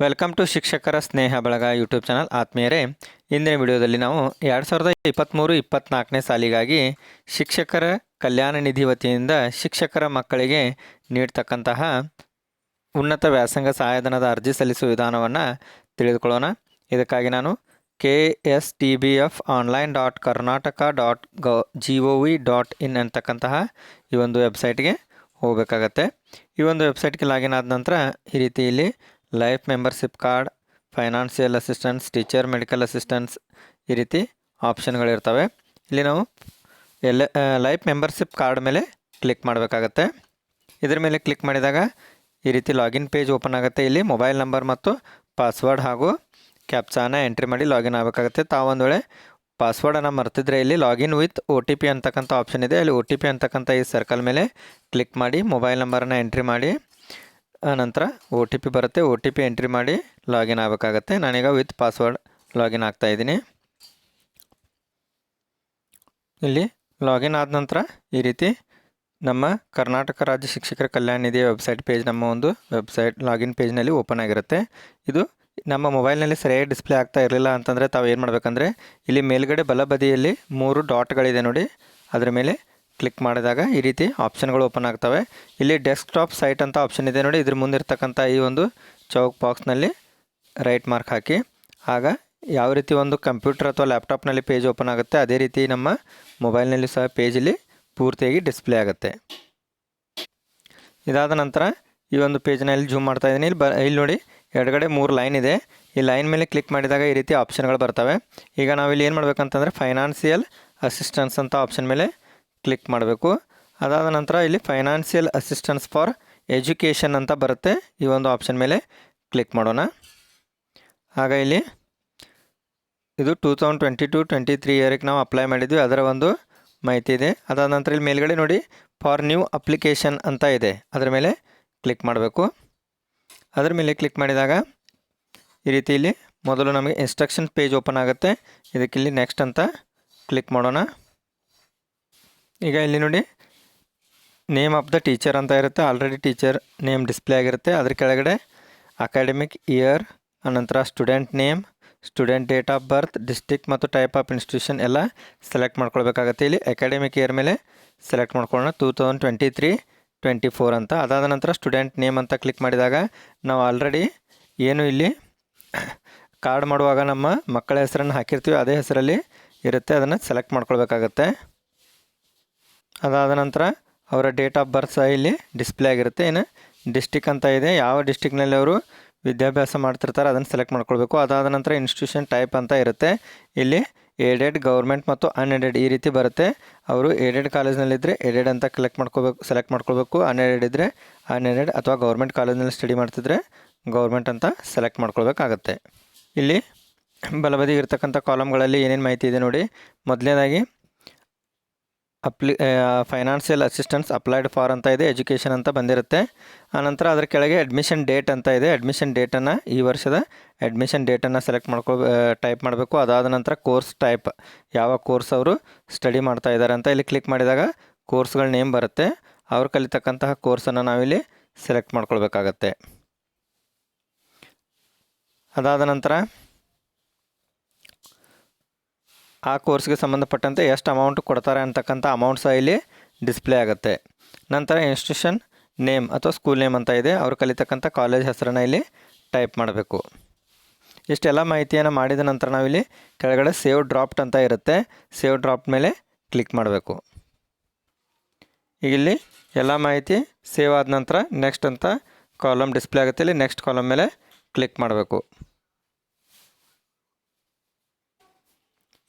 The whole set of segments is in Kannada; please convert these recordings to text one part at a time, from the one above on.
ವೆಲ್ಕಮ್ ಟು ಶಿಕ್ಷಕರ ಸ್ನೇಹ ಬಳಗ ಯೂಟ್ಯೂಬ್ ಚಾನಲ್. ಆತ್ಮೀಯರೇ, ಇಂದಿನ ವಿಡಿಯೋದಲ್ಲಿ ನಾವು ಎರಡು ಸಾವಿರದ ಇಪ್ಪತ್ತ್ಮೂರು ಇಪ್ಪತ್ತ್ನಾಲ್ಕನೇ ಸಾಲಿಗಾಗಿ ಶಿಕ್ಷಕರ ಕಲ್ಯಾಣ ನಿಧಿ ವತಿಯಿಂದ ಶಿಕ್ಷಕರ ಮಕ್ಕಳಿಗೆ ನೀಡ್ತಕ್ಕಂತಹ ಉನ್ನತ ವ್ಯಾಸಂಗ ಸಹಾಯಧನದ ಅರ್ಜಿ ಸಲ್ಲಿಸುವ ವಿಧಾನವನ್ನು ತಿಳಿದುಕೊಳ್ಳೋಣ. ಇದಕ್ಕಾಗಿ ನಾನು K S T B F online dot Karnataka dot gov G O V dot in ಅಂತಕ್ಕಂತಹ ಈ ಒಂದು ವೆಬ್ಸೈಟ್ಗೆ ಹೋಗಬೇಕಾಗತ್ತೆ. ಈ ಒಂದು ವೆಬ್ಸೈಟ್ಗೆ ಲಾಗಿನ್ ಆದ ನಂತರ ಈ ರೀತಿ ಇಲ್ಲಿ life membership card financial assistance, teacher medical assistance ಈ ರೀತಿ ಆಪ್ಷನ್ಗಳಿರ್ತವೆ. ಇಲ್ಲಿ ನಾವು ಎಲ್ಲ ಲೈಫ್ ಮೆಂಬರ್ಶಿಪ್ ಕಾರ್ಡ್ ಮೇಲೆ ಕ್ಲಿಕ್ ಮಾಡಬೇಕಾಗತ್ತೆ. ಇದರ ಮೇಲೆ ಕ್ಲಿಕ್ ಮಾಡಿದಾಗ ಈ ರೀತಿ ಲಾಗಿನ್ ಪೇಜ್ ಓಪನ್ ಆಗುತ್ತೆ. ಇಲ್ಲಿ ಮೊಬೈಲ್ ನಂಬರ್ ಮತ್ತು ಪಾಸ್ವರ್ಡ್ ಹಾಗೂ ಕ್ಯಾಪ್ಚಾನ ಎಂಟ್ರಿ ಮಾಡಿ ಲಾಗಿನ್ ಆಗಬೇಕಾಗುತ್ತೆ. ತಾವೊಂದು ವೇಳೆ ಪಾಸ್ವರ್ಡನ್ನು ಮರ್ತಿದ್ರೆ ಇಲ್ಲಿ login with O T P ಅಂತಕ್ಕಂಥ ಆಪ್ಷನ್ ಇದೆ. ಅಲ್ಲಿ ಒ ಟಿ ಪಿ ಅಂತಕ್ಕಂಥ ಈ ಸರ್ಕಲ್ ಮೇಲೆ ಕ್ಲಿಕ್ ಮಾಡಿ ಮೊಬೈಲ್ ನಂಬರನ್ನು ಎಂಟ್ರಿ ಮಾಡಿ ನಂತರ ಒ ಟಿ ಪಿ ಬರುತ್ತೆ. ಒ ಟಿ ಪಿ ಎಂಟ್ರಿ ಮಾಡಿ ಲಾಗಿನ್ ಆಗಬೇಕಾಗತ್ತೆ. ನಾನೀಗ ವಿತ್ ಪಾಸ್ವರ್ಡ್ ಲಾಗಿನ್ ಆಗ್ತಾ ಇದ್ದೀನಿ. ಇಲ್ಲಿ ಲಾಗಿನ್ ಆದ ನಂತರ ಈ ರೀತಿ ನಮ್ಮ ಕರ್ನಾಟಕ ರಾಜ್ಯ ಶಿಕ್ಷಕರ ಕಲ್ಯಾಣ ನಿಧಿಯ ವೆಬ್ಸೈಟ್ ಪೇಜ್ ನಮ್ಮ ಒಂದು ವೆಬ್ಸೈಟ್ ಲಾಗಿನ್ ಪೇಜ್ನಲ್ಲಿ ಓಪನ್ ಆಗಿರುತ್ತೆ. ಇದು ನಮ್ಮ ಮೊಬೈಲ್ನಲ್ಲಿ ಸರಿಯಾಗಿ ಡಿಸ್ಪ್ಲೇ ಆಗ್ತಾ ಇರಲಿಲ್ಲ ಅಂತಂದರೆ ತಾವು ಏನು ಮಾಡಬೇಕಂದ್ರೆ ಇಲ್ಲಿ ಮೇಲ್ಗಡೆ ಬಲಬದಿಯಲ್ಲಿ ಮೂರು ಡಾಟ್ಗಳಿದೆ ನೋಡಿ. ಅದರ ಮೇಲೆ ಕ್ಲಿಕ್ ಮಾಡಿದಾಗ ಈ ರೀತಿ ಆಪ್ಷನ್ಗಳು ಓಪನ್ ಆಗ್ತವೆ. ಇಲ್ಲಿ ಡೆಸ್ಕ್ಟಾಪ್ ಸೈಟ್ ಅಂತ ಆಪ್ಷನ್ ಇದೆ ನೋಡಿ. ಇದ್ರ ಮುಂದಿರ್ತಕ್ಕಂಥ ಈ ಒಂದು ಚೌಕ್ ಬಾಕ್ಸ್ನಲ್ಲಿ ರೈಟ್ ಮಾರ್ಕ್ ಹಾಕಿ. ಆಗ ಯಾವ ರೀತಿ ಒಂದು ಕಂಪ್ಯೂಟರ್ ಅಥವಾ ಲ್ಯಾಪ್ಟಾಪ್ನಲ್ಲಿ ಪೇಜ್ ಓಪನ್ ಆಗುತ್ತೆ, ಅದೇ ರೀತಿ ನಮ್ಮ ಮೊಬೈಲ್ನಲ್ಲಿ ಸಹ ಪೇಜಲ್ಲಿ ಪೂರ್ತಿಯಾಗಿ ಡಿಸ್ಪ್ಲೇ ಆಗುತ್ತೆ. ಇದಾದ ನಂತರ ಈ ಒಂದು ಪೇಜ್ನಲ್ಲಿ ಜೂಮ್ ಮಾಡ್ತಾ ಇದ್ದೀನಿ. ಇಲ್ಲಿ ಬ, ಇಲ್ಲಿ ನೋಡಿ ಎಡಗಡೆ ಮೂರು ಲೈನ್ ಇದೆ. ಈ ಲೈನ್ ಮೇಲೆ ಕ್ಲಿಕ್ ಮಾಡಿದಾಗ ಈ ರೀತಿ ಆಪ್ಷನ್ಗಳು ಬರ್ತವೆ. ಈಗ ನಾವಿಲ್ಲಿ ಏನು ಮಾಡಬೇಕಂತಂದರೆ, ಫೈನಾನ್ಸಿಯಲ್ ಅಸಿಸ್ಟೆನ್ಸ್ ಅಂತ ಆಪ್ಷನ್ ಮೇಲೆ ಕ್ಲಿಕ್ ಮಾಡಬೇಕು. ಅದಾದ ನಂತರ ಇಲ್ಲಿ ಫೈನಾನ್ಷಿಯಲ್ ಅಸಿಸ್ಟೆನ್ಸ್ ಫಾರ್ ಎಜುಕೇಷನ್ ಅಂತ ಬರುತ್ತೆ. ಈ ಒಂದು ಆಪ್ಷನ್ ಮೇಲೆ ಕ್ಲಿಕ್ ಮಾಡೋಣ. ಆಗ ಇಲ್ಲಿ ಇದು two thousand twenty two twenty three ಇಯರಿಗೆ ನಾವು ಅಪ್ಲೈ ಮಾಡಿದ್ವಿ. ಅದರ ಒಂದು ಮಾಹಿತಿ ಇದೆ. ಅದಾದ ನಂತರ ಇಲ್ಲಿ ಮೇಲ್ಗಡೆ ನೋಡಿ ಫಾರ್ ನ್ಯೂ ಅಪ್ಲಿಕೇಶನ್ ಅಂತ ಇದೆ. ಅದರ ಮೇಲೆ ಕ್ಲಿಕ್ ಮಾಡಬೇಕು. ಅದರ ಮೇಲೆ ಕ್ಲಿಕ್ ಮಾಡಿದಾಗ ಈ ರೀತಿ ಇಲ್ಲಿ ಮೊದಲು ನಮಗೆ ಇನ್ಸ್ಟ್ರಕ್ಷನ್ ಪೇಜ್ ಓಪನ್ ಆಗುತ್ತೆ. ಇದಕ್ಕಿಲ್ಲಿ ನೆಕ್ಸ್ಟ್ ಅಂತ ಕ್ಲಿಕ್ ಮಾಡೋಣ. ಈಗ ಇಲ್ಲಿ ನೋಡಿ ನೇಮ್ ಆಫ್ ದ ಟೀಚರ್ ಅಂತ ಇರುತ್ತೆ. ಆಲ್ರೆಡಿ ಟೀಚರ್ ನೇಮ್ ಡಿಸ್ಪ್ಲೇ ಆಗಿರುತ್ತೆ. ಅದ್ರ ಕೆಳಗಡೆ ಅಕಾಡೆಮಿಕ್ ಇಯರ್ ಅನಂತರ student name student date of birth district ಮತ್ತು ಟೈಪ್ ಆಫ್ ಇನ್ಸ್ಟಿಟ್ಯೂಷನ್ ಎಲ್ಲ ಸೆಲೆಕ್ಟ್ ಮಾಡ್ಕೊಳ್ಬೇಕಾಗತ್ತೆ. ಇಲ್ಲಿ ಅಕಾಡೆಮಿಕ್ ಇಯರ್ ಮೇಲೆ ಸೆಲೆಕ್ಟ್ ಮಾಡ್ಕೊಳ್ಳೋಣ. Two thousand twenty three twenty four ಅಂತ. ಅದಾದ ನಂತರ ಸ್ಟೂಡೆಂಟ್ ನೇಮ್ ಅಂತ ಕ್ಲಿಕ್ ಮಾಡಿದಾಗ ನಾವು ಆಲ್ರೆಡಿ ಏನು ಇಲ್ಲಿ ಕಾರ್ಡ್ ಮಾಡುವಾಗ ನಮ್ಮ ಮಕ್ಕಳ ಹೆಸರನ್ನು ಹಾಕಿರ್ತೀವಿ. ಅದೇ ಹೆಸರಲ್ಲಿ ಇರುತ್ತೆ. ಅದನ್ನು ಸೆಲೆಕ್ಟ್ ಮಾಡ್ಕೊಳ್ಬೇಕಾಗತ್ತೆ. ಅದಾದ ನಂತರ ಅವರ ಡೇಟ್ ಆಫ್ ಬರ್ತ್ ಸಹ ಇಲ್ಲಿ ಡಿಸ್ಪ್ಲೇ ಆಗಿರುತ್ತೆ. ಏನು ಡಿಸ್ಟಿಕ್ ಅಂತ ಇದೆ. ಯಾವ ಡಿಸ್ಟಿಕ್ನಲ್ಲಿ ಅವರು ವಿದ್ಯಾಭ್ಯಾಸ ಮಾಡ್ತಿರ್ತಾರೆ ಅದನ್ನು ಸೆಲೆಕ್ಟ್ ಮಾಡ್ಕೊಳ್ಬೇಕು. ಅದಾದ ನಂತರ ಇನ್ಸ್ಟಿಟ್ಯೂಷನ್ ಟೈಪ್ ಅಂತ ಇರುತ್ತೆ. ಇಲ್ಲಿ ಏಡೆಡ್ ಗೌರ್ಮೆಂಟ್ ಮತ್ತು ಅನ್ಎಡೆಡ್ ಈ ರೀತಿ ಬರುತ್ತೆ. ಅವರು ಏಡೆಡ್ ಕಾಲೇಜ್ನಲ್ಲಿದ್ದರೆ ಏಡೆಡ್ ಅಂತ ಕಲೆಕ್ಟ್ ಮಾಡ್ಕೋಬೇಕು ಸೆಲೆಕ್ಟ್ ಮಾಡ್ಕೊಳ್ಬೇಕು. ಅನ್ಎಡೆಡ್ ಇದ್ದರೆ ಅನ್ಎಡೆಡ್ ಅಥವಾ ಗೌರ್ಮೆಂಟ್ ಕಾಲೇಜ್ನಲ್ಲಿ ಸ್ಟಡಿ ಮಾಡ್ತಿದ್ರೆ ಗೌರ್ಮೆಂಟ್ ಅಂತ ಸೆಲೆಕ್ಟ್ ಮಾಡ್ಕೊಳ್ಬೇಕಾಗತ್ತೆ. ಇಲ್ಲಿ ಬಲಬದಿ ಇರ್ತಕ್ಕಂಥ ಕಾಲಮ್ಗಳಲ್ಲಿ ಏನೇನು ಮಾಹಿತಿ ಇದೆ ನೋಡಿ. ಮೊದಲನೇದಾಗಿ ಅಪ್ಲಿ ಫೈನಾನ್ಷಿಯಲ್ ಅಸಿಸ್ಟೆನ್ಸ್ ಅಪ್ಲೈಡ್ ಫಾರ್ ಅಂತ ಇದೆ ಎಜುಕೇಷನ್ ಅಂತ ಬಂದಿರುತ್ತೆ. ಆನಂತರ ಅದರ ಕೆಳಗೆ ಅಡ್ಮಿಷನ್ ಡೇಟ್ ಅಂತ ಇದೆ. ಅಡ್ಮಿಷನ್ ಡೇಟನ್ನು ಈ ವರ್ಷದ ಅಡ್ಮಿಷನ್ ಡೇಟನ್ನು ಸೆಲೆಕ್ಟ್ ಮಾಡ್ಕೊ ಟೈಪ್ ಮಾಡಬೇಕು. ಅದಾದ ನಂತರ ಕೋರ್ಸ್ ಟೈಪ್ ಯಾವ ಕೋರ್ಸ್ ಅವರು ಸ್ಟಡಿ ಮಾಡ್ತಾ ಇದ್ದಾರೆ ಅಂತ ಇಲ್ಲಿ ಕ್ಲಿಕ್ ಮಾಡಿದಾಗ ಕೋರ್ಸ್ಗಳ ನೇಮ್ ಬರುತ್ತೆ. ಅವ್ರು ಕಲಿತಕ್ಕಂತಹ ಕೋರ್ಸನ್ನು ನಾವಿಲ್ಲಿ ಸೆಲೆಕ್ಟ್ ಮಾಡ್ಕೊಳ್ಬೇಕಾಗತ್ತೆ. ಅದಾದ ನಂತರ ಆ ಕೋರ್ಸ್ಗೆ ಸಂಬಂಧಪಟ್ಟಂತೆ ಎಷ್ಟು ಅಮೌಂಟ್ ಕೊಡ್ತಾರೆ ಅಂತಕ್ಕಂಥ ಅಮೌಂಟ್ ಸಹ ಇಲ್ಲಿ ಡಿಸ್ಪ್ಲೇ ಆಗುತ್ತೆ. ನಂತರ ಇನ್ಸ್ಟಿಟ್ಯೂಷನ್ ನೇಮ್ ಅಥವಾ ಸ್ಕೂಲ್ ನೇಮ್ ಅಂತ ಇದೆ. ಅವರು ಕಲಿತಕ್ಕಂಥ ಕಾಲೇಜ್ ಹೆಸರನ್ನು ಇಲ್ಲಿ ಟೈಪ್ ಮಾಡಬೇಕು. ಇಷ್ಟೆಲ್ಲ ಮಾಹಿತಿಯನ್ನು ಮಾಡಿದ ನಂತರ ನಾವಿಲ್ಲಿ ಕೆಳಗಡೆ ಸೇವ್ ಡ್ರಾಫ್ಟ್ ಅಂತ ಇರುತ್ತೆ. ಸೇವ್ ಡ್ರಾಫ್ಟ್ ಮೇಲೆ ಕ್ಲಿಕ್ ಮಾಡಬೇಕು. ಇಲ್ಲಿ ಎಲ್ಲ ಮಾಹಿತಿ ಸೇವ್ ಆದ ನಂತರ ನೆಕ್ಸ್ಟ್ ಅಂತ ಕಾಲಮ್ ಡಿಸ್ಪ್ಲೇ ಆಗುತ್ತೆ. ಇಲ್ಲಿ ನೆಕ್ಸ್ಟ್ ಕಾಲಮ್ ಮೇಲೆ ಕ್ಲಿಕ್ ಮಾಡಬೇಕು.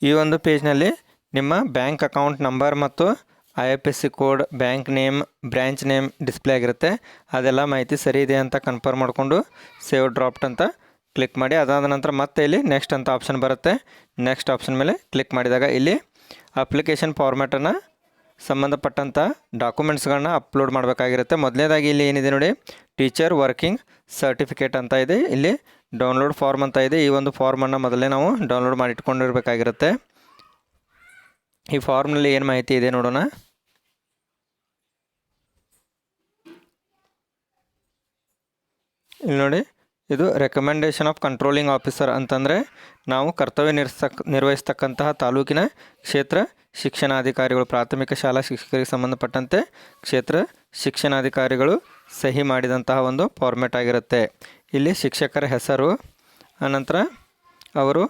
ಈ ಒಂದು ಪೇಜ್ನಲ್ಲಿ ನಿಮ್ಮ ಬ್ಯಾಂಕ್ ಅಕೌಂಟ್ ನಂಬರ್ ಮತ್ತು I F S C code, bank name branch name display ಆಗಿರುತ್ತೆ. ಅದೆಲ್ಲ ಮಾಹಿತಿ ಸರಿ ಇದೆ ಅಂತ ಕನ್ಫರ್ಮ್ ಮಾಡಿಕೊಂಡು ಸೇವ್ ಡ್ರಾಪ್ಟ್ ಅಂತ ಕ್ಲಿಕ್ ಮಾಡಿ. ಅದಾದ ನಂತರ ಮತ್ತೆ ಇಲ್ಲಿ ನೆಕ್ಸ್ಟ್ ಅಂತ ಆಪ್ಷನ್ ಬರುತ್ತೆ. ನೆಕ್ಸ್ಟ್ ಆಪ್ಷನ್ ಮೇಲೆ ಕ್ಲಿಕ್ ಮಾಡಿದಾಗ ಇಲ್ಲಿ ಅಪ್ಲಿಕೇಶನ್ ಫಾರ್ಮ್ಯಾಟನ್ನು ಸಂಬಂಧಪಟ್ಟಂಥ ಡಾಕ್ಯುಮೆಂಟ್ಸ್ಗಳನ್ನ ಅಪ್ಲೋಡ್ ಮಾಡಬೇಕಾಗಿರುತ್ತೆ. ಮೊದಲನೇದಾಗಿ ಇಲ್ಲಿ ಏನಿದೆ ನೋಡಿ, ಟೀಚರ್ ವರ್ಕಿಂಗ್ ಸರ್ಟಿಫಿಕೇಟ್ ಅಂತ ಇದೆ. ಇಲ್ಲಿ ಡೌನ್ಲೋಡ್ ಫಾರ್ಮ್ ಅಂತ ಇದೆ. ಈ ಒಂದು ಫಾರ್ಮನ್ನು ಮೊದಲೇ ನಾವು ಡೌನ್ಲೋಡ್ ಮಾಡಿ ಇಟ್ಕೊಂಡಿರಬೇಕಾಗಿರುತ್ತೆ. ಈ ಫಾರ್ಮ್ನಲ್ಲಿ ಏನು ಮಾಹಿತಿ ಇದೆ ನೋಡೋಣ. ಇಲ್ಲಿ ನೋಡಿ, ಇದು ರೆಕಮೆಂಡೇಷನ್ ಆಫ್ ಕಂಟ್ರೋಲಿಂಗ್ ಆಫೀಸರ್ ಅಂತಂದರೆ ನಾವು ಕರ್ತವ್ಯ ನಿರ್ಸಕ್, ನಿರ್ವಹಿಸ್ತಕ್ಕಂತಹ ತಾಲೂಕಿನ ಕ್ಷೇತ್ರ ಶಿಕ್ಷಣಾಧಿಕಾರಿಗಳು, ಪ್ರಾಥಮಿಕ ಶಾಲಾ ಶಿಕ್ಷಕರಿಗೆ ಸಂಬಂಧಪಟ್ಟಂತೆ ಕ್ಷೇತ್ರ ಶಿಕ್ಷಣಾಧಿಕಾರಿಗಳು ಸಹಿ ಮಾಡಿದಂತಹ ಒಂದು ಫಾರ್ಮೆಟ್ ಆಗಿರುತ್ತೆ. ಇಲ್ಲಿ ಶಿಕ್ಷಕರ ಹೆಸರು ಆನಂತರ ಅವರು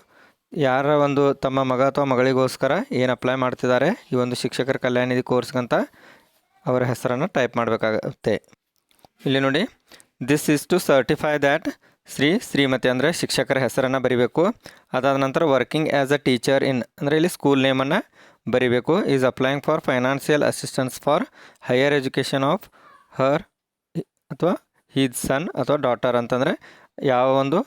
ಯಾರ ಒಂದು ತಮ್ಮ ಮಗ ಅಥವಾ ಮಗಳಿಗೋಸ್ಕರ ಏನು ಅಪ್ಲೈ ಮಾಡ್ತಿದ್ದಾರೆ, ಈ ಒಂದು ಶಿಕ್ಷಕರ ಕಲ್ಯಾಣ ನಿಧಿ ಕೋರ್ಸ್ಗಂತ ಅವರ ಹೆಸರನ್ನು ಟೈಪ್ ಮಾಡಬೇಕಾಗುತ್ತೆ. ಇಲ್ಲಿ ನೋಡಿ this is to certify that Shri Shrimati ಅಂದರೆ ಶಿಕ್ಷಕರ ಹೆಸರನ್ನು ಬರಿಬೇಕು. ಅದಾದ ನಂತರ working as a teacher in ಅಂದರೆ ಇಲ್ಲಿ ಸ್ಕೂಲ್ ನೇಮನ್ನು ಬರಿಬೇಕು. Is applying for financial assistance for higher education of her ಅಥವಾ ಹೀದ್ ಸನ್ ಅಥವಾ ಡಾಟರ್ ಅಂತಂದರೆ ಯಾವ ಒಂದು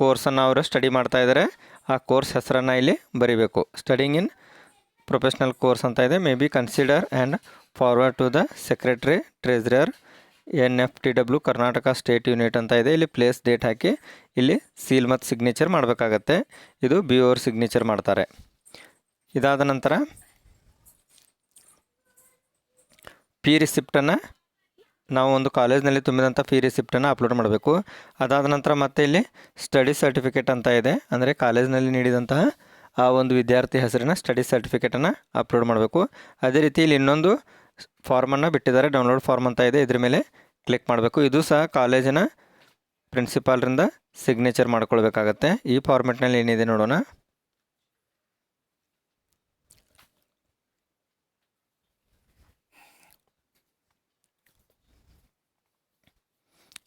ಕೋರ್ಸನ್ನು ಅವರು ಸ್ಟಡಿ ಮಾಡ್ತಾ ಇದ್ದಾರೆ, ಆ ಕೋರ್ಸ್ ಹೆಸರನ್ನು ಇಲ್ಲಿ ಬರಿಬೇಕು. ಸ್ಟಡಿಂಗ್ ಇನ್ ಪ್ರೊಫೆಷ್ನಲ್ ಕೋರ್ಸ್ ಅಂತ ಇದೆ. May be consider and forward to the secretary treasurer N F T W Karnataka state unit ಅಂತ ಇದೆ. ಇಲ್ಲಿ ಪ್ಲೇಸ್ ಡೇಟ್ ಹಾಕಿ ಇಲ್ಲಿ ಸೀಲ್ ಮತ್ತು ಸಿಗ್ನೇಚರ್ ಮಾಡಬೇಕಾಗತ್ತೆ. ಇದು ಬಿ ಓರ್ ಸಿಗ್ನೇಚರ್ ಮಾಡ್ತಾರೆ. ಇದಾದ ನಂತರ ಪಿ ರಿಸಿಪ್ಟನ್ನು ನಾವು ಒಂದು ಕಾಲೇಜ್ನಲ್ಲಿ ತುಂಬಿದಂಥ ಫೀ ರಿಸಿಪ್ಟನ್ನು ಅಪ್ಲೋಡ್ ಮಾಡಬೇಕು. ಅದಾದ ನಂತರ ಮತ್ತೆ ಇಲ್ಲಿ ಸ್ಟಡಿ ಸರ್ಟಿಫಿಕೇಟ್ ಅಂತ ಇದೆ. ಅಂದರೆ ಕಾಲೇಜ್ನಲ್ಲಿ ನೀಡಿದಂತಹ ಆ ಒಂದು ವಿದ್ಯಾರ್ಥಿ ಹೆಸರಿನ ಸ್ಟಡಿ ಸರ್ಟಿಫಿಕೇಟನ್ನು ಅಪ್ಲೋಡ್ ಮಾಡಬೇಕು. ಅದೇ ರೀತಿ ಇಲ್ಲಿ ಇನ್ನೊಂದು ಫಾರ್ಮನ್ನು ಬಿಟ್ಟಿದ್ದಾರೆ. ಡೌನ್ಲೋಡ್ ಫಾರ್ಮ್ ಅಂತ ಇದೆ. ಇದ್ರ ಮೇಲೆ ಕ್ಲಿಕ್ ಮಾಡಬೇಕು. ಇದು ಸಹ ಕಾಲೇಜಿನ ಪ್ರಿನ್ಸಿಪಾಲ್ರಿಂದ ಸಿಗ್ನೇಚರ್ ಮಾಡ್ಕೊಳ್ಬೇಕಾಗತ್ತೆ. ಈ ಫಾರ್ಮೆಟ್ನಲ್ಲಿ ಏನಿದೆ ನೋಡೋಣ.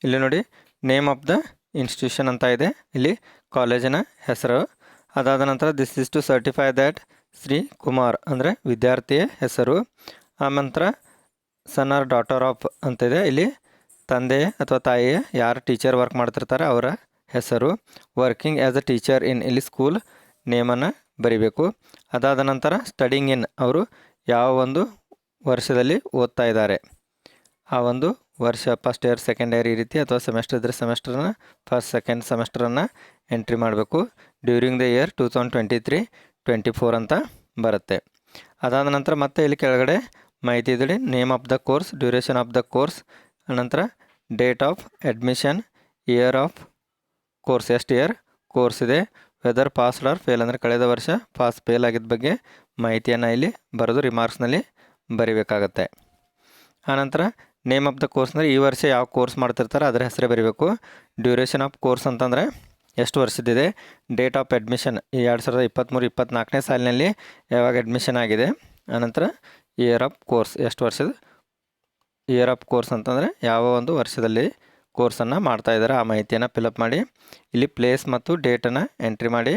ಇಲ್ಲಿ ನೋಡಿ ನೇಮ್ ಆಫ್ ದ ಇನ್ಸ್ಟಿಟ್ಯೂಷನ್ ಅಂತ ಇದೆ. ಇಲ್ಲಿ ಕಾಲೇಜಿನ ಹೆಸರು. ಅದಾದ ನಂತರ this is to certify that Shri Kumar ಅಂದರೆ ವಿದ್ಯಾರ್ಥಿಯ ಹೆಸರು. ಆನಂತರ ಸನ್ ಆರ್ ಡಾಟರ್ ಆಫ್ ಅಂತ ಇದೆ. ಇಲ್ಲಿ ತಂದೆ ಅಥವಾ ತಾಯಿಯ ಯಾರು ಟೀಚರ್ ವರ್ಕ್ ಮಾಡ್ತಿರ್ತಾರೆ ಅವರ ಹೆಸರು. Working as a teacher in ಇಲ್ಲಿ ಸ್ಕೂಲ್ ನೇಮನ್ನು ಬರಿಬೇಕು. ಅದಾದ ನಂತರ ಸ್ಟಡಿಂಗ್ ಇನ್ ಅವರು ಯಾವ ಒಂದು ವರ್ಷದಲ್ಲಿ ಓದ್ತಾ ಇದ್ದಾರೆ. ಆ ಒಂದು ವರ್ಷ ಫಸ್ಟ್ ಇಯರ್ ಸೆಕೆಂಡ್ ಇಯರ್ ಈ ರೀತಿ ಅಥವಾ ಸೆಮೆಸ್ಟರ್ ಇದ್ದರೆ ಸೆಮೆಸ್ಟರ್ನ ಫಸ್ಟ್ ಸೆಕೆಂಡ್ ಸೆಮೆಸ್ಟರನ್ನು ಎಂಟ್ರಿ ಮಾಡಬೇಕು during the year two thousand twenty three twenty four ಅಂತ ಬರುತ್ತೆ. ಅದಾದ ನಂತರ ಮತ್ತೆ ಇಲ್ಲಿ ಕೆಳಗಡೆ ಮಾಹಿತಿ ಇದೆ name of the course duration of the course ಅನಂತರ date of admission year of course ಎಷ್ಟು ಇಯರ್ ಕೋರ್ಸ್ ಇದೆ ವೆದರ್ ಪಾಸ್ಡ್ ಆರ್ ಫೇಲ್ ಅಂದರೆ ಕಳೆದ ವರ್ಷ ಪಾಸ್ ಫೇಲ್ ಆಗಿದ್ದ ಬಗ್ಗೆ ಮಾಹಿತಿಯನ್ನು ಇಲ್ಲಿ ಬರೆದು ರಿಮಾರ್ಕ್ಸ್ನಲ್ಲಿ ಬರಿಬೇಕಾಗತ್ತೆ. ಆನಂತರ ನೇಮ್ ಆಫ್ ದ ಕೋರ್ಸ್ ಅಂದರೆ ಈ ವರ್ಷ ಯಾವ ಕೋರ್ಸ್ ಮಾಡ್ತಿರ್ತಾರೆ ಅದರ ಹೆಸರೇ ಬರೀಬೇಕು. ಡ್ಯೂರೇಷನ್ ಆಫ್ ಕೋರ್ಸ್ ಅಂತಂದರೆ ಎಷ್ಟು ವರ್ಷದಿದೆ ಡೇಟ್ ಆಫ್ ಅಡ್ಮಿಷನ್ ಎರಡು ಸಾವಿರದ ಇಪ್ಪತ್ತ್ಮೂರು ಇಪ್ಪತ್ತ್ನಾಲ್ಕನೇ ಸಾಲಿನಲ್ಲಿ ಯಾವಾಗ ಅಡ್ಮಿಷನ್ ಆಗಿದೆ? ಆನಂತರ ಇಯರ್ ಆಫ್ ಕೋರ್ಸ್ ಎಷ್ಟು ವರ್ಷದ? ಇಯರ್ ಆಫ್ ಕೋರ್ಸ್ ಅಂತಂದರೆ ಯಾವ ಒಂದು ವರ್ಷದಲ್ಲಿ ಕೋರ್ಸನ್ನು ಮಾಡ್ತಾ ಇದ್ದಾರೆ ಆ ಮಾಹಿತಿಯನ್ನು ಫಿಲಪ್ ಮಾಡಿ. ಇಲ್ಲಿ ಪ್ಲೇಸ್ ಮತ್ತು ಡೇಟನ್ನು ಎಂಟ್ರಿ ಮಾಡಿ.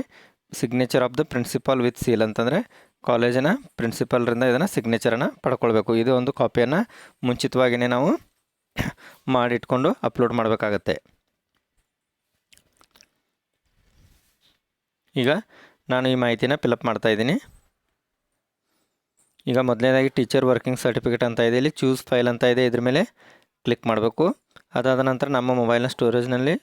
Signature of the principal with seal ಅಂತಂದರೆ ಕಾಲೇಜಿನ ಪ್ರಿನ್ಸಿಪಾಲ್ರಿಂದ ಇದನ್ನು ಸಿಗ್ನೇಚರನ್ನು ಪಡ್ಕೊಳ್ಬೇಕು. ಇದು ಒಂದು ಕಾಪಿಯನ್ನು ಮುಂಚಿತವಾಗಿಯೇ ನಾವು ಮಾಡಿಟ್ಕೊಂಡು ಅಪ್ಲೋಡ್ ಮಾಡಬೇಕಾಗತ್ತೆ. ಈಗ ನಾನು ಈ ಮಾಹಿತಿನ ಫಿಲಪ್ ಮಾಡ್ತಾ ಇದ್ದೀನಿ. ಈಗ ಮೊದಲನೇದಾಗಿ ಟೀಚರ್ ವರ್ಕಿಂಗ್ ಸರ್ಟಿಫಿಕೇಟ್ ಅಂತ ಇದೆ. ಇಲ್ಲಿ ಚೂಸ್ ಫೈಲ್ ಅಂತ ಇದೆ. ಇದ್ರ ಮೇಲೆ ಕ್ಲಿಕ್ ಮಾಡಬೇಕು. ಅದಾದ ನಂತರ ನಮ್ಮ ಮೊಬೈಲ್ನ ಸ್ಟೋರೇಜ್ನಲ್ಲಿ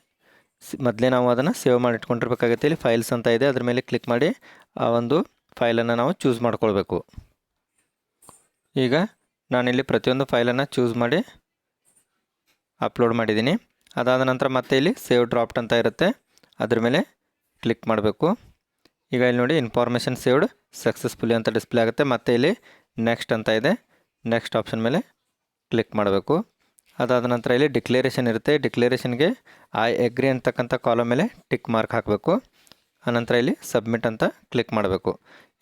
ಮೊದಲೇ ನಾವು ಅದನ್ನು ಸೇವ್ ಮಾಡಿ ಇಟ್ಕೊಂಡಿರ್ಬೇಕಾಗುತ್ತೆ ಇಲ್ಲಿ ಫೈಲ್ಸ್ ಅಂತ ಇದೆ. ಅದ್ರ ಮೇಲೆ ಕ್ಲಿಕ್ ಮಾಡಿ ಆ ಒಂದು ಫೈಲನ್ನು ನಾವು ಚೂಸ್ ಮಾಡ್ಕೊಳ್ಬೇಕು. ಈಗ ನಾನಿಲ್ಲಿ ಪ್ರತಿಯೊಂದು ಫೈಲನ್ನು ಚೂಸ್ ಮಾಡಿ ಅಪ್ಲೋಡ್ ಮಾಡಿದ್ದೀನಿ. ಅದಾದ ನಂತರ ಮತ್ತೆ ಇಲ್ಲಿ ಸೇವ್ ಡ್ರಾಫ್ಟ್ ಅಂತ ಇರುತ್ತೆ. ಅದ್ರ ಮೇಲೆ ಕ್ಲಿಕ್ ಮಾಡಬೇಕು. ಈಗ ಇಲ್ಲಿ ನೋಡಿ ಇನ್ಫಾರ್ಮೇಷನ್ ಸೇವ್ಡ್ ಸಕ್ಸಸ್ಫುಲಿ ಅಂತ ಡಿಸ್ಪ್ಲೇ ಆಗುತ್ತೆ. ಮತ್ತೆ ಇಲ್ಲಿ ನೆಕ್ಸ್ಟ್ ಅಂತ ಇದೆ. ನೆಕ್ಸ್ಟ್ ಆಪ್ಷನ್ ಮೇಲೆ ಕ್ಲಿಕ್ ಮಾಡಬೇಕು. ಅದಾದ ನಂತರ ಇಲ್ಲಿ ಡಿಕ್ಲೇರೇಷನ್ ಇರುತ್ತೆ. ಡಿಕ್ಲೇರೇಷನ್ಗೆ ಐ ಎಗ್ರಿ ಅಂತಕ್ಕಂಥ ಕಾಲಮ್ ಮೇಲೆ ಟಿಕ್ ಮಾರ್ಕ್ ಹಾಕಬೇಕು. ಆನಂತರ ಇಲ್ಲಿ ಸಬ್ಮಿಟ್ ಅಂತ ಕ್ಲಿಕ್ ಮಾಡಬೇಕು.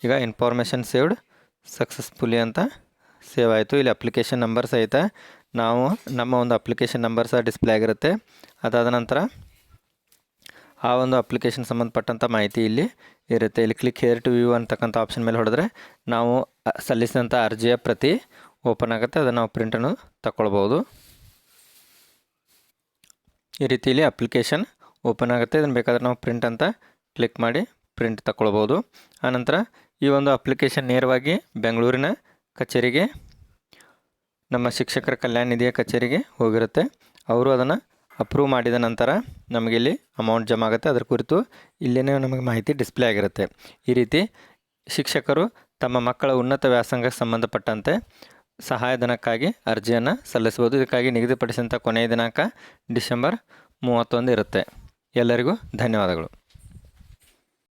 ಈಗ ಇನ್ಫಾರ್ಮೇಷನ್ ಸೇವ್ಡ್ ಸಕ್ಸಸ್ಫುಲಿ ಅಂತ ಸೇವ್ ಆಯಿತು. ಇಲ್ಲಿ ಅಪ್ಲಿಕೇಶನ್ ನಂಬರ್ ಸಹಿತ ನಾವು ನಮ್ಮ ಒಂದು ಅಪ್ಲಿಕೇಶನ್ ನಂಬರ್ ಸಹ ಡಿಸ್ಪ್ಲೇ ಆಗಿರುತ್ತೆ. ಅದಾದ ನಂತರ ಆ ಒಂದು ಅಪ್ಲಿಕೇಶನ್ ಸಂಬಂಧಪಟ್ಟಂಥ ಮಾಹಿತಿ ಇಲ್ಲಿ ಇರುತ್ತೆ. ಇಲ್ಲಿ ಕ್ಲಿಕ್ ಹೇರ್ ಟು ವ್ಯೂ ಅಂತಕ್ಕಂಥ ಆಪ್ಷನ್ ಮೇಲೆ ಹೊಡೆದ್ರೆ ನಾವು ಸಲ್ಲಿಸಿದಂಥ ಅರ್ಜಿಯ ಪ್ರತಿ ಓಪನ್ ಆಗುತ್ತೆ. ಅದನ್ನು ನಾವು ಪ್ರಿಂಟನ್ನು ತಗೊಳ್ಬೋದು ಈ ರೀತಿಯಲ್ಲಿ ಅಪ್ಲಿಕೇಶನ್ ಓಪನ್ ಆಗುತ್ತೆ. ಇದನ್ನು ಬೇಕಾದರೆ ನಾವು ಪ್ರಿಂಟ್ ಅಂತ ಕ್ಲಿಕ್ ಮಾಡಿ ಪ್ರಿಂಟ್ ತಗೊಳ್ಬೋದು ಆನಂತರ ಈ ಒಂದು ಅಪ್ಲಿಕೇಶನ್ ನೇರವಾಗಿ ಬೆಂಗಳೂರಿನ ಕಚೇರಿಗೆ, ನಮ್ಮ ಶಿಕ್ಷಕರ ಕಲ್ಯಾಣ ನಿಧಿಯ ಕಚೇರಿಗೆ ಹೋಗಿರುತ್ತೆ. ಅವರು ಅದನ್ನು ಅಪ್ರೂವ್ ಮಾಡಿದ ನಂತರ ನಮಗೆ ಇಲ್ಲಿ ಅಮೌಂಟ್ ಜಮಾ ಆಗುತ್ತೆ. ಅದರ ಕುರಿತು ಇಲ್ಲೇ ನಮಗೆ ಮಾಹಿತಿ ಡಿಸ್ಪ್ಲೇ ಆಗಿರುತ್ತೆ. ಈ ರೀತಿ ಶಿಕ್ಷಕರು ತಮ್ಮ ಮಕ್ಕಳ ಉನ್ನತ ವ್ಯಾಸಂಗಕ್ಕೆ ಸಂಬಂಧಪಟ್ಟಂತೆ ಸಹಾಯಧನಕ್ಕಾಗಿ ಅರ್ಜಿಯನ್ನು ಸಲ್ಲಿಸ್ಬೋದು ಇದಕ್ಕಾಗಿ ನಿಗದಿಪಡಿಸಿದಂಥ ಕೊನೆಯ ದಿನಾಂಕ ಡಿಸೆಂಬರ್ ಮೂವತ್ತೊಂದು ಇರುತ್ತೆ. ಎಲ್ಲರಿಗೂ ಧನ್ಯವಾದಗಳು.